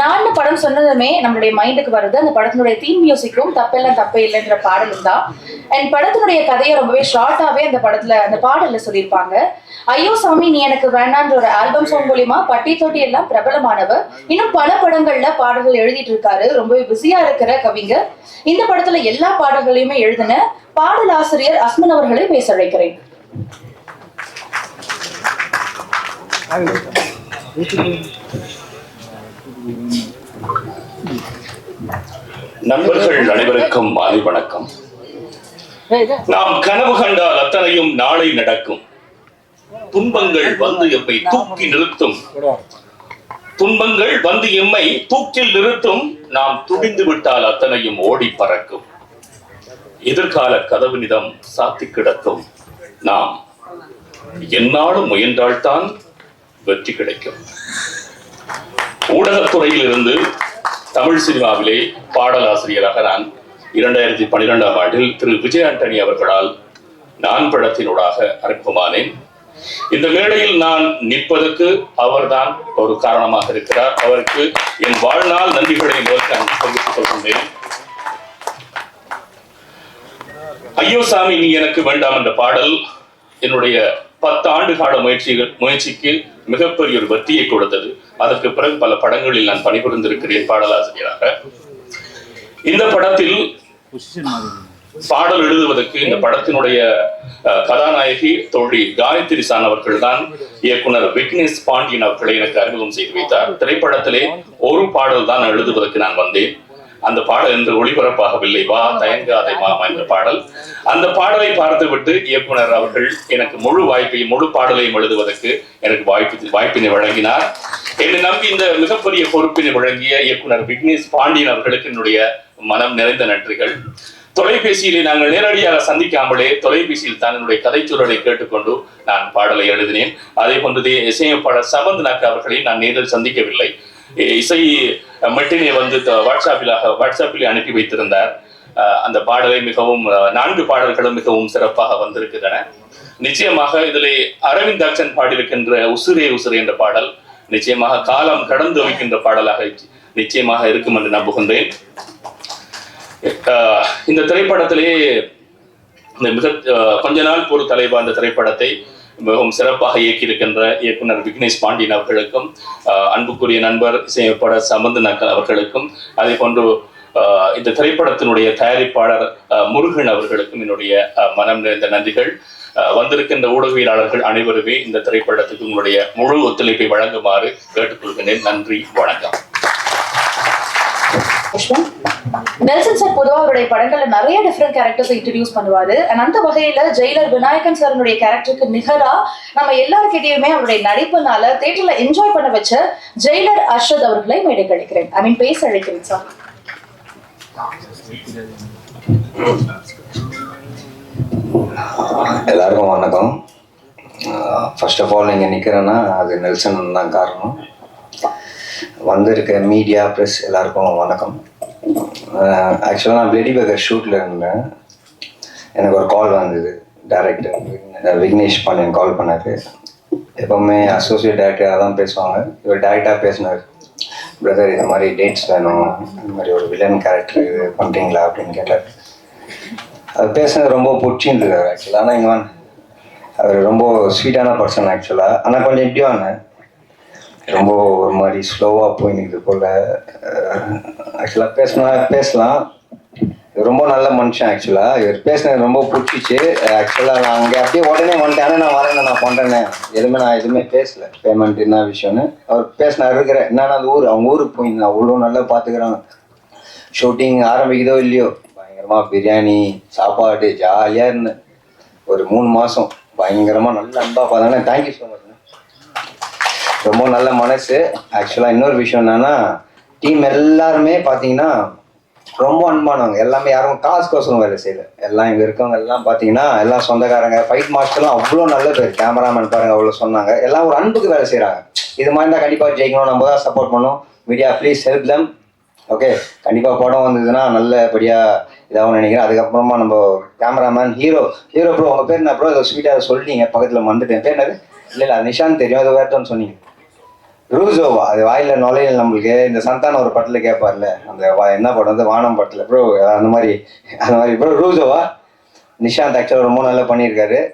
நான் படம் சொன்னதுமே நம்மளுடைய மைண்டுக்கு வருது. அந்த படத்தினுடைய தீம் மியூசிக்கும் தப்பெல்லாம் தப்பே இல்லைன்ற பாடலும் தான். அண்ட் படத்தினுடைய கதையை ரொம்பவே ஷார்ட்டாவே அந்த படத்துல அந்த பாடல்ல சொல்லியிருப்பாங்க. ஐயோ சாமி நீ எனக்கு வேண்டான்ற ஒரு ஆல்பம் சாங் மூலியமா பட்டி தொட்டி எல்லாம் பிரபலமானவர். இன்னும் பல படங்கள்ல பாடல்கள் எழுதிட்டு இருக்காரு. ரொம்பவே பிஸியா இருக்கிற கவிஞர். இந்த படத்துல எல்லா பாடல்களையுமே எழுதின பாடல் ஆசிரியர் அஸ்மன் அவர்களை பேச அழைக்கிறேன் நண்பர்கள் அனைவருக்கும் மாலை வணக்கம். நாம் கனவு கண்டால் அத்தனையும் நாளை நடக்கும். துன்பங்கள் வந்து எம்மை தூக்கி நிறுத்தும். துன்பங்கள் வந்து எம்மை தூக்கில் நிறுத்தும். நாம் துடிந்து விட்டால் அத்தனையும் ஓடி பறக்கும். எதிர்கால கதவுனிதம் சாத்தி கிடக்கும். நாம் என்னாலும் முயன்றால்தான் வெற்றி கிடைக்கும். ஊடகத்துறையில் இருந்து தமிழ் சினிமாவிலே பாடலாசிரியராக நான் இரண்டாயிரத்தி பன்னிரெண்டாம் ஆண்டில் திரு விஜய் ஆண்டனி அவர்களால் நான் படத்தினூடாக அறிமுகமானேன் இந்த மேடையில் நான் நிற்பதற்கு அவர்தான் ஒரு காரணமாக இருக்கிறார். அவருக்கு என் வாழ்நாள் நன்றிகளை முதல் நான் தெரிவித்துக் கொள்கின்றேன். ஐயோ சாமி நீ எனக்கு வேண்டாம் என்ற பாடல் என்னுடைய பத்து ஆண்டு கால முயற்சிகள் முயற்சிக்கு மிகப்பெரிய ஒரு வெற்றியை கொடுத்தது. அதற்கு பிறகு பல படங்களில் நான் பணிபுரிந்திருக்கிறேன் பாடலாசிரியராக. இந்த படத்தில் பாடல் எழுதுவதற்கு இந்த படத்தினுடைய கதாநாயகி தோழி காயத்ரி சான் அவர்கள் தான் இயக்குனர் விக்னேஷ் பாண்டியன் அவர்களை எனக்கு அறிமுகம் செய்து வைத்தார். திரைப்படத்திலே ஒரு பாடல் தான் எழுதுவதற்கு நான் வந்தேன். அந்த பாடல் என்று ஒளிபரப்பாகவில்லை. வா தயங்காதே மாமா என்ற பாடல். அந்த பாடலை பார்த்துவிட்டு இயக்குனர் அவர்கள் எனக்கு முழு வாய்ப்பையும் முழு பாடலையும் எழுதுவதற்கு எனக்கு வாய்ப்பு வாய்ப்பினை வழங்கினார். என்னை நம்பி இந்த மிகப்பெரிய பொறுப்பினை வழங்கிய இயக்குனர் விக்னேஷ் பாண்டியன் அவர்களுக்கு என்னுடைய மனம் நிறைந்த நன்றிகள். தொலைபேசியிலே நாங்கள் நேரடியாக சந்திக்காமலே தொலைபேசியில் தான் என்னுடைய கதைச்சூழலை கேட்டுக்கொண்டு நான் பாடலை எழுதினேன். அதே போன்று இசையமைப்பாளர் சமந்த் நாக் அவர்களை நான் நேரில் சந்திக்கவில்லை. இசை மெட்டினை வந்து த- வாட்ஸ்அப்பிலாக வாட்ஸ்அப்பில் அனுப்பி வைத்திருந்தார். அஹ் அந்த பாடலை மிகவும் நான்கு பாடல்களும் மிகவும் சிறப்பாக வந்திருக்கின்றன. நிச்சயமாக இதிலே அரவிந்த் அக்ஷன் பாடியிருக்கின்ற உசுரே உசுரே என்ற பாடல் நிச்சயமாக காலம் கடந்து வைக்கின்ற பாடலாக நிச்சயமாக இருக்கும் என்று நம்புகின்றேன். அஹ் இந்த திரைப்படத்திலே இந்த மிக கொஞ்ச நாள் பொறு தலைவா அந்த திரைப்படத்தை மிகவும் சிறப்பாக இயக்கியிருக்கின்ற இயக்குனர் விக்னேஷ் பாண்டியன் அவர்களுக்கும் அஹ் அன்புக்குரிய நண்பர் இசையமைப்பாளர் சம்பந்த நக்கல் அவர்களுக்கும் அதே போன்று இந்த திரைப்படத்தினுடைய தயாரிப்பாளர் அஹ் முருகன் அவர்களுக்கும் என்னுடைய அஹ் மனம் நிறைந்த நன்றிகள். வந்திருக்கின்ற ஊடகவியலாளர்கள் அனைவருமே இந்த திரைப்படத்துக்கு உங்களுடைய முழு ஒத்துழைப்பை வழங்குமாறு கேட்டுக்கொள்கிறேன் நன்றி வணக்கம். நெல்சன் சார் பொதுவா அவருடைய படங்கள்ல நிறைய டிஃப்ரெண்ட் கேரக்டர்ஸ் இன்ட்ரடியூஸ் பண்ணுவாரு. அண்ட் அந்த வகையில ஜெயிலர் விநாயகன் சாரனுடைய கேரக்டருக்கு நிகரா நம்ம எல்லாருக்கிட்டையுமே அவருடைய நடிப்புனால தேட்டர்ல என்ஜாய் பண்ண வச்ச ஜெயிலர் அர்ஷத் அவர்களை மேடை அழைக்கிறேன். ஐ மீன் பேச அழைக்கிறேன் சார் எல்லாருக்கும் வணக்கம். ஃபர்ஸ்ட் ஆஃப் ஆல் இங்கே நிற்கிறேன்னா அது நெல்சன் தான் காரணம். வந்திருக்க மீடியா ப்ரெஸ் எல்லாருக்கும் வணக்கம். ஆக்சுவலாக நான் பிளேடி பேக்கர் ஷூட்டில் இருந்தேன். எனக்கு ஒரு கால் வந்தது டேரக்டர் விக்னேஷ் பாண்டியன் கால் பண்ணார். எப்போவுமே அசோசியேட் டேரக்டராக தான் பேசுவாங்க. இவர் டேரெக்டாக பேசினார். பிரதர் இது மாதிரி டேட்ஸ் வேணும். இந்த மாதிரி ஒரு வில்லன் கேரக்டர் இது பண்ணுறீங்களா அப்படின்னு கேட்டார். அது பேசுனது ரொம்ப பிடிச்சிருந்தது ஆக்சுவலாக ஆனால் இங்கே அவர் ரொம்ப ஸ்வீட்டான பர்சன் ஆக்சுவலாக ஆனால் கொஞ்சம் இப்படி ரொம்ப ஒரு மாதிரி ஸ்லோவாக போய் போல். ஆக்சுவலாக பேசினா பேசலாம். ரொம்ப நல்ல மனுஷன் ஆக்சுவலாக இவர் பேசினது ரொம்ப பிடிச்சிச்சு. ஆக்சுவலாக நான் அங்கே அப்படியே உடனே வந்துட்டேன். நான் வரேன் நான் பண்ணுறேன்னு எதுவுமே நான் எதுவுமே பேசல. பேமெண்ட் என்ன விஷயம்னு. அவர் பேசினார் இருக்கிற என்னன்னா அந்த ஊர்? அவங்க ஊருக்கு போயிருந்தேன் அவ்வளோ நல்லா பார்த்துக்கிறாங்க ஷூட்டிங் ஆரம்பிக்குதோ இல்லையோ? பயங்கரமா பிரியாணி சாப்பாடு ஜாலியாக இருந்தேன். ஒரு மூணு மாதம் பயங்கரமா நல்ல அன்பா பார்த்தாங்க தேங்க்யூ ஸோ மச் ரொம்ப நல்ல மனசு. ஆக்சுவலாக இன்னொரு விஷயம் என்னன்னா டீம் எல்லாருமே பார்த்தீங்கன்னா ரொம்ப அன்பானவங்க. எல்லாமே யாரும் காசு கோசம் வேலை செய்யல. எல்லாம் இங்கே இருக்கவங்க எல்லாம் பார்த்தீங்கன்னா எல்லாம் சொந்தக்காரங்க. ஃபைட் மாஸ்டர்லாம் அவ்வளோ நல்ல பேர். கேமராமேன் பாருங்க அவ்வளோ சொன்னாங்க. எல்லாம் ஒரு அன்புக்கு வேலை செய்கிறாங்க இது மாதிரி தான் கண்டிப்பாக ஜெயிக்கணும். நம்ம தான் சப்போர்ட் பண்ணணும். Media please help them okay கண்டிப்பாக படம் வந்ததுன்னா நல்லபடியாக இதாகவும் நினைக்கிறேன். அதுக்கப்புறமா நம்ம கேமராமேன் ஹீரோ ஹீரோ ப்ரோ உங்கள் பேர் என்ன ப்ரோ அதை ஸ்வீட்டாக சொல்லிட்டீங்க. பக்கத்தில் மறந்துட்டேன். பேர் என்னது? இல்லை இல்லை நிஷாந்த் தெரியும். அது வேறுன்னு சொன்னீங்க. ரூசோவா? அது வாயில் நுழையல் நம்மளுக்கு. இந்த சந்தானம் ஒரு படத்தில் கேட்பார்ல அந்த வா- என்ன படம்? வந்து வானம் படத்தில். ப்ரோ அந்த மாதிரி அந்த மாதிரி. ப்ரோ ரூசோவா? நிஷாந்த் ஆக்சுவலாக ரொம்ப நல்லா பண்ணியிருக்காரு.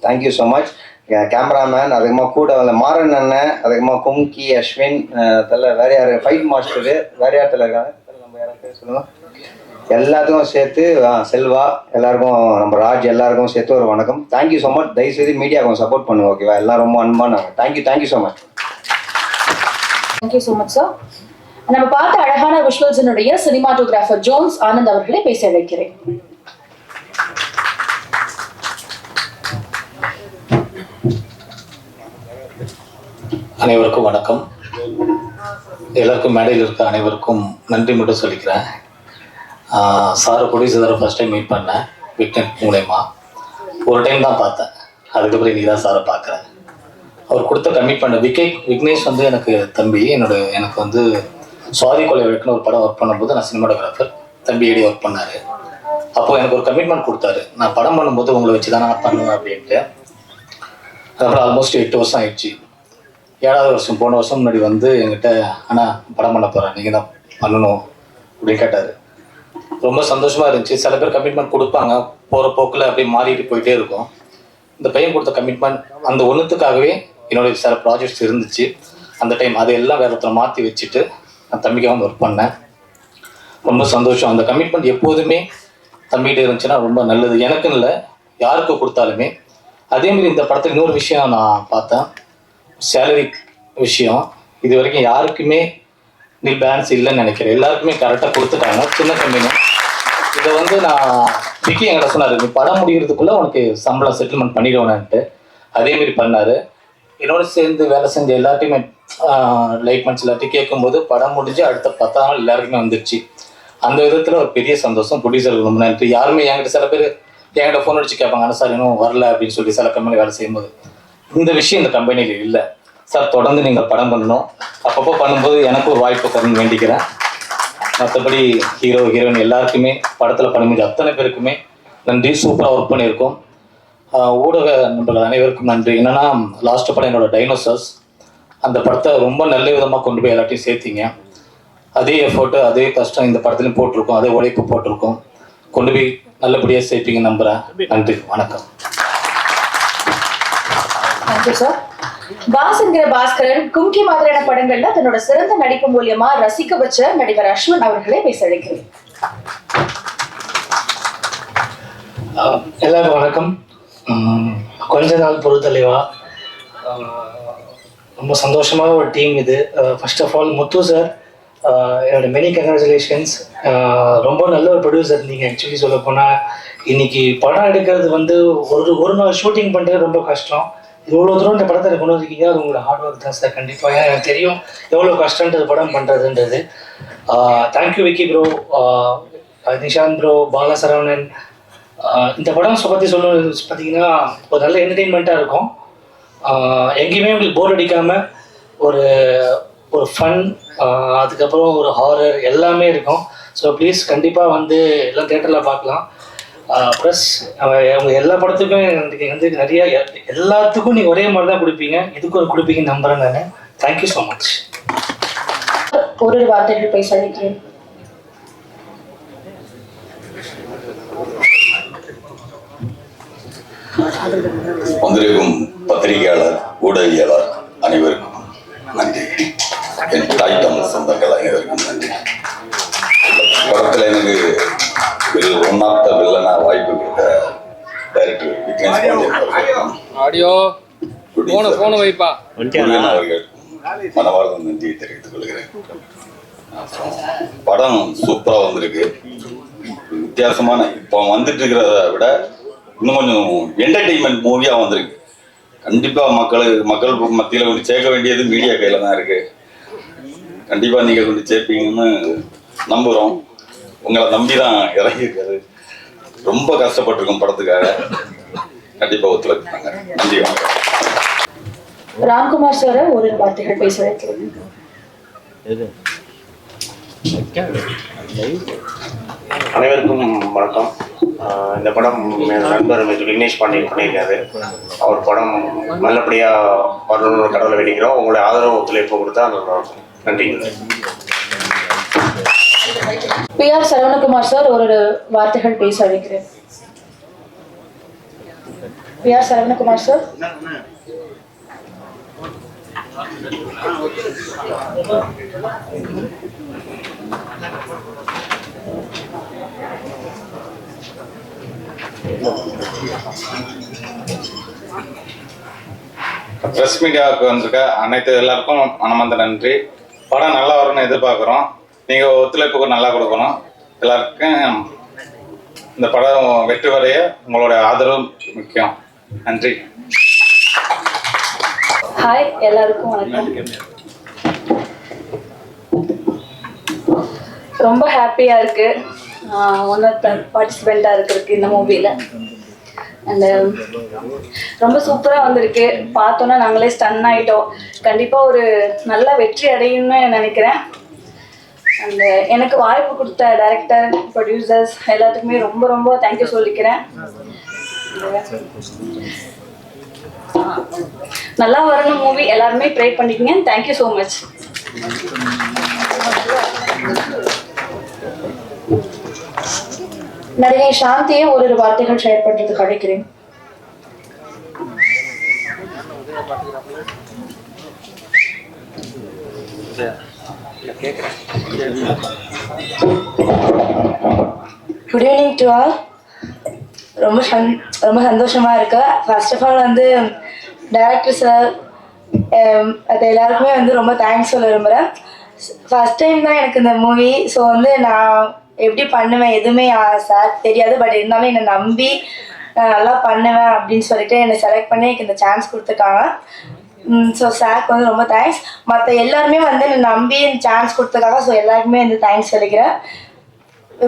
தேங்க்யூ ஸோ மச் கேமராமேன் அதிகமாக கூட வந்த மாறன் அண்ணன் அதுக்கப்புறமா கும்கி அஸ்வின் அஹ் வேற யார்? ஃபைட் மாஸ்டரு வேற யார் இருக்காங்க? நம்ம யாராவது பேர் எல்லாத்துக்கும் சேர்த்து செல்வா எல்லாருக்கும் நம்ம ராஜ் எல்லாருக்கும் சேர்த்து ஒரு வணக்கம். தேங்க்யூ ஸோ மச் தயவுசெய்து மீடியா கொஞ்சம் சப்போர்ட் பண்ணுங்க ஓகேவா எல்லாம் ரொம்ப அன்பானாங்க thank you thank you so much thank you so much sir நம்ம பார்த்த அழகான விஷுவல்ஸினுடைய சினிமாட்டோகிராஃபர் ஜோன்ஸ் ஆனந்த் அவர்களை பேச அழைக்கிறேன். அனைவருக்கும் வணக்கம். எல்லாருக்கும் மேடையில் இருக்க அனைவருக்கும் நன்றி மட்டும் சொல்லிக்கிறேன். சாரை ப்ரொடியூசரை ஃபர்ஸ்ட் டைம் மீட் பண்ணேன் விக்னெட் மூலயமா. ஒரு டைம் தான் பார்த்தேன். அதுக்கப்புறம் நீ தான் சாரை பார்க்குறேன். அவர் கொடுத்த கமிட்மெண்ட் விக்கே விக்னேஷ் வந்து எனக்கு தம்பி என்னோட எனக்கு வந்து சுவாதி கொலை வழக்குன்னு ஒரு படம் ஒர்க் பண்ணும்போது நான் சினிமாட்டோகிராஃபர் தம்பி ஏடி ஒர்க் பண்ணார். அப்போது எனக்கு ஒரு கமிட்மெண்ட் கொடுத்தாரு. நான் படம் பண்ணும்போது உங்களை வச்சு தான் நான் பண்ணுவேன் அப்படின்ட்டு. அப்புறம் ஆல்மோஸ்ட் எட்டு வருஷம் ஆயிடுச்சு. ஏழாவது வருஷம் போன வருஷம் முன்னாடி வந்து என்கிட்ட அண்ணா படம் பண்ண போகிறேன் நீங்கள் தான் பண்ணணும். அப்படின்னு கேட்டார். ரொம்ப சந்தோஷமாக இருந்துச்சு. சில பேர் கமிட்மெண்ட் கொடுப்பாங்க. போகிற போக்கில் அப்படியே மாறிட்டு போயிட்டே இருக்கும். இந்த பையன் கொடுத்த கமிட்மெண்ட் அந்த ஒன்றுத்துக்காகவே என்னுடைய சில ப்ராஜெக்ட்ஸ் இருந்துச்சு. அந்த டைம் அதையெல்லாம் வேற ஒருத்தர் மாற்றி வச்சுட்டு நான் தம்பிக்காக வந்து ஒர்க் பண்ணேன். ரொம்ப சந்தோஷம். அந்த கமிட்மெண்ட் எப்போதுமே தம்பிகிட்ட இருந்துச்சுன்னா ரொம்ப நல்லது. எனக்குன்னு இல்லை யாருக்கு கொடுத்தாலுமே. அதேமாரி இந்த படத்தில் இன்னொரு விஷயம் நான் பார்த்தேன். சேலரி விஷயம். இது வரைக்கும் யாருக்குமே நீ பேலன்ஸ் இல்லைன்னு நினைக்கிறேன். எல்லாருக்குமே கரெக்டாக கொடுத்துட்டாங்க. சின்ன கம்பெனி இதை வந்து நான் விக்கி என்கிட்ட சொன்னார் நீ படம் முடிகிறதுக்குள்ளே உனக்கு சம்பளம் செட்டில்மெண்ட் பண்ணிடுவேன்ட்டு அதேமாரி பண்ணார். என்னோட சேர்ந்து வேலை செஞ்ச எல்லாத்தையுமே லைட்மெண்ட்ஸ் எல்லாத்தையும் கேட்கும்போது படம் முடிஞ்சு அடுத்த பத்தாம் நாள் எல்லாருக்குமே வந்துடுச்சு அந்த விதத்தில் ஒரு பெரிய சந்தோஷம். ப்ரொடியூசருக்கு ரொம்ப நன்றி. யாருமே என்கிட்ட சில பேர் என்கிட்ட ஃபோன் அடிச்சு கேட்பாங்க ஆனால் சார் இன்னும் வரல அப்படின்னு சொல்லி சில கம்பெனி வேலை செய்யும்போது. இந்த விஷயம் இந்த கம்பெனியில் இல்லை. சார் தொடர்ந்து நீங்கள் படம் பண்ணணும். அப்பப்போ பண்ணும்போது எனக்கு ஒரு வாய்ப்பு தரணும்னு வேண்டிக்கிறேன். மற்றபடி ஹீரோ ஹீரோயின் எல்லாருக்குமே படத்தில் பண்ணும்போது அத்தனை பேருக்குமே நன்றி. சூப்பராக ஒர்க் பண்ணியிருக்கோம். ஊடக நண்பர்கள் அனைவருக்கும் நன்றி. என்னென்னா லாஸ்ட் படம் என்னோட டைனோசர்ஸ் அந்த படத்தை ரொம்ப நல்ல விதமாக கொண்டு போய் எல்லாத்தையும் சேர்த்தீங்க. அதே எஃபோர்ட்டு அதே கஷ்டம் இந்த படத்துலையும் போட்டிருக்கோம். அதே உழைப்பு போட்டிருக்கோம். கொண்டு போய் நல்லபடியாக சேர்ப்பீங்க நம்புகிறேன் நன்றி. வணக்கம். தேங்க்யூ சார் பாஸ் என்கிற பாஸ்கரன் கும்கி மாதிரியான படங்கள்ல தன்னோட சிறந்த நடிப்பு மூலியமா ரசிக்க வச்ச நடிகர் அஸ்வின் அவர்களை பேசழைக்கிறேன் எல்லாருக்கும் வணக்கம். கொஞ்ச நாள் பொறுத்தலைவா ரொம்ப சந்தோஷமான ஒரு டீம் இது. First of all Muthu sir என்னோட மெனி கங்க்ராச்சுலேஷன்ஸ் ரொம்ப நல்ல ஒரு ப்ரொடியூசர் நீங்கள் ஆக்சுவலி சொல்ல போனால் இன்னைக்கு படம் எடுக்கிறது வந்து ஒரு ஒரு நாள் ஷூட்டிங் பண்ணுறது ரொம்ப கஷ்டம். இவ்வளோ தூரம் இந்த படத்தை கொண்டு வந்திருக்கீங்க. அது உங்களோட ஹார்ட் ஒர்க் தான் சார் கண்டிப்பாக எனக்கு தெரியும் எவ்வளோ கஷ்டன்றது படம் பண்ணுறதுன்றது thank you Vicky bro Nishanth bro Bala Saravanan இந்த படம் பற்றி பத்தி சொல்லணும் பார்த்தீங்கன்னா ஒரு நல்ல என்டர்டெயின்மெண்ட்டாக இருக்கும். எங்கேயுமே உங்களுக்கு போர் அடிக்காமல் ஒரு ஒரு ஃபன் அதுக்கப்புறம் ஒரு ஹாரர் எல்லாமே இருக்கும். ஸோ ப்ளீஸ் கண்டிப்பாக வந்து எல்லாம் தேட்டரில் பார்க்கலாம். ப்ளஸ் அவங்க எல்லா படத்துக்கும் எனக்கு வந்து நிறைய எல்லாத்துக்கும் நீங்கள் ஒரே மாதிரி தான் கொடுப்பீங்க. இதுக்கு ஒரு கொடுப்பீங்கன்னு நம்புறேன் நான். தேங்க்யூ ஸோ மச் ஒரு வார்த்தைகள் பேச அழைக்கிறேன் வந்திருக்கும் பத்திரிகையாளர் ஊடகவியலாளர் அனைவருக்கும் நன்றி. என் தாய் தமிழ் சொந்தங்கள் அனைவருக்கும் நன்றி. படத்தில் எனக்கு ஒன் ஆஃப் த ஆடியோ. போன போன வைப்பா. நன்றியை தெரிவித்துக் கொள்கிறேன் அப்புறம் படம் சூப்பராக வந்திருக்கு. வித்தியாசமான இப்போ வந்துட்டு இருக்கிறத விட இன்னும் கொஞ்சம் என்டர்டெயின்மெண்ட் மூவியாக வந்திருக்கு. கண்டிப்பாக மக்கள் மக்கள் மத்தியில் கொஞ்சம் சேர்க்க வேண்டியது மீடியா கையில் தான் இருக்கு. கண்டிப்பாக நீங்கள் கொஞ்சம் சேர்ப்பீங்கன்னு நம்புகிறோம் உங்களை நம்பி தான் இறங்கியிருக்காரு ரொம்ப கஷ்டப்பட்டிருக்கோம் படத்துக்காக. கண்டிப்பாக ஒத்துழைப்பாங்க. நன்றி வணக்கம். ராம்குமார் சார ஒரு வார்த்தைகள் பேச அனைவருக்கும் வணக்கம். இந்த படம் நண்பர் விக்னேஷ் பாண்டியன் பண்ணியிருக்காரு. அவர் படம் நல்லபடியாக வரணும்னு கடவுளை வேண்டி வேண்டிக்கிறோம். உங்களுடைய ஆதரவு ஒத்துழைப்பு கொடுத்தா நல்லா நன்றி. பி ஆர் சரவணகுமார் சார் ஒரு வார்த்தைகள் பேச அழைக்கிறேன் P R Saravanakumar sir. Press மீடியாவுக்கு வந்திருக்க அனைத்து எல்லாருக்கும் மனமார்ந்த நன்றி. படம் நல்லா வரும்னு எதிர்பார்க்குறோம். நீங்கள் ஒத்துழைப்புக்கு நல்லா கொடுக்கணும். எல்லாருக்கும் இந்த படம் வெற்றி வரைய உங்களுடைய ஆதரவு முக்கியம். நன்றி. ஹாய் எல்லாருக்கும் வணக்கம். ரொம்ப ஹாப்பியா இருக்கு. ஒன் ஆஃப் த பார்ட்டிசிபெண்டா இருக்கிறதுக்கு இந்த மூவில அண்ட் um, ரொம்ப சூப்பராக வந்திருக்கு. பார்த்தோன்னா நாங்களே ஸ்டன் ஆகிட்டோம் கண்டிப்பாக ஒரு நல்ல வெற்றி அடையும்னு நினைக்கிறேன். அண்ட் uh, எனக்கு வாய்ப்பு கொடுத்த டைரக்டர் ப்ரொடியூசர்ஸ் எல்லாத்துக்குமே ரொம்ப ரொம்ப தேங்க்யூ சொல்லிக்கிறேன். நல்லா வரணும் மூவி எல்லாருமே ப்ரே பண்ணிக்கங்க. தேங்க்யூ ஸோ மச் நடிகை சாந்தியை ஒரு வார்த்தைகள் ஷேர் பண்ணுறதுக்கு அழைக்கிறேன். குட் ஈவினிங் டு ஆல் ரொம்ப சந் ரொம்ப சந்தோஷமா இருக்கு. ஃபர்ஸ்ட் ஆஃப் ஆல் வந்து டேரக்டர் சார் um, அது எல்லாருக்குமே வந்து ரொம்ப தேங்க்ஸ் சொல்ல விரும்புகிறேன் ஃபர்ஸ்ட் டைம் தான் எனக்கு இந்த மூவி ஸோ வந்து நான் எப்படி பண்ணுவேன் எதுவுமே சார் தெரியாது. பட் இருந்தாலும் என்னை நம்பி நான் நல்லா பண்ணுவேன் அப்படின்னு சொல்லிட்டு என்னை செலக்ட் பண்ணி எனக்கு இந்த சான்ஸ் கொடுத்துருக்காங்க. ஸோ சாருக்கு வந்து ரொம்ப தேங்க்ஸ் மற்ற எல்லாருமே வந்து என்னை நம்பி சான்ஸ் கொடுத்ததுக்காக ஸோ எல்லாருக்குமே வந்து தேங்க்ஸ் சொல்லிக்கிறேன்.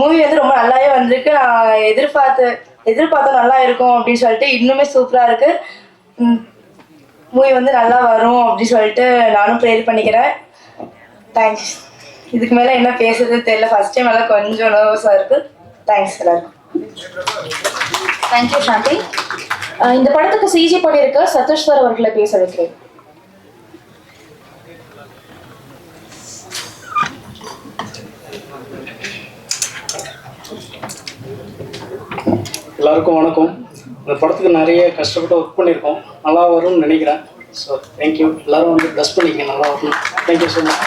மூவி வந்து ரொம்ப நல்லாவே வந்திருக்கு. நான் எதிர்பார்த்து எதிர்பார்த்தா நல்லா இருக்கும் அப்படின்னு சொல்லிட்டு இன்னுமே சூப்பராக இருக்கு. மூவி வந்து நல்லா வரும் அப்படின்னு சொல்லிட்டு நானும் ப்ரேர் பண்ணிக்கிறேன். தேங்க்ஸ் இதுக்கு மேலே என்ன பேசுறது தெரியல. ஃபர்ஸ்ட் டைம் எல்லாம் கொஞ்சம் நர்வஸாக இருக்கு. தேங்க்ஸ் எல்லாருக்கும். தேங்க்யூ சாந்தி இந்த படத்துக்கு சிஜி பண்ணியிருக்க சதீஷ் அவர்களை பேச வைக்கிறேன். எல்லாருக்கும் வணக்கம். இந்த படத்துக்கு நிறைய கஷ்டப்பட்டு ஒர்க் பண்ணியிருக்கோம். நல்லா வரும்னு நினைக்கிறேன். ஸோ தேங்க்யூ எல்லாரும் வந்து ப்ளஸ் பண்ணிக்கங்க. நல்லா வரணும். Thank you so much